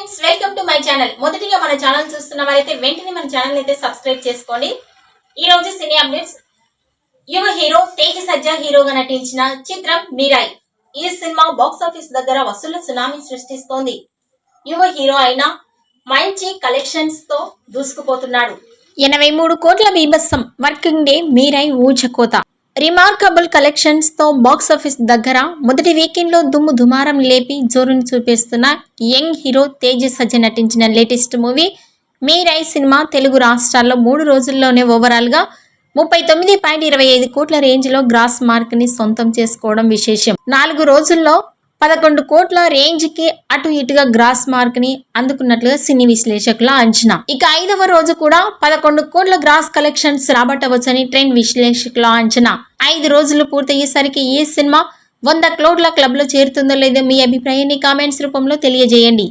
Friends welcome to my channel. మొదటిగా మన channel చూస్తున్న వారైతే వెంటనే మన ఛానల్ అయితే సబ్స్క్రైబ్ చేసుకోండి. ఈ రోజు సినీ అప్డేట్స్. యువ హీరో తేజ సజ్జా హీరోగా నటించిన చిత్రం మీరాయ్. ఈ సినిమా బాక్స్ ఆఫీస్ దగ్గర వసూళ్ళ సునామీ సృష్టిస్తోంది. యువ హీరో అయిన మంచి కలెక్షన్స్తో దూసుకుపోతున్నాడు. ఎనభై మూడు కోట్ల బీభత్సం వర్కింగ్ డే మీరాయ్ ఊచకోత. రిమార్కబుల్ కలెక్షన్స్తో బాక్సాఫీస్ బాక్స్ ఆఫీస్ దగ్గర మొదటి వీకెండ్లో దుమ్ము దుమారం లేపి జోరును చూపిస్తున్న యంగ్ హీరో తేజ సజ్జ నటించిన latest movie Mirai cinema Telugu రాష్ట్రాల్లో మూడు రోజుల్లోనే ఓవరాల్గా ముప్పై తొమ్మిది పాయింట్ ఇరవై ఐదు కోట్ల రేంజ్లో గ్రాస్ మార్క్ని సొంతం చేసుకోవడం విశేషం. నాలుగు రోజుల్లో పదకొండు కోట్ల రేంజ్కి అటు ఇటుగా గ్రాస్ మార్క్ని అందుకున్నట్లుగా సినీ విశ్లేషకుల అంచనా. ఇక ఐదవ రోజు కూడా పదకొండు కోట్ల గ్రాస్ కలెక్షన్స్ రాబట్టవచ్చని ట్రెండ్ విశ్లేషకుల అంచనా. ఐదు రోజులు పూర్తయ్యేసరికి ఈ సినిమా వంద కోట్ల క్లబ్లో చేరుతుందో లేదో మీ అభిప్రాయాన్ని కామెంట్స్ రూపంలో తెలియజేయండి.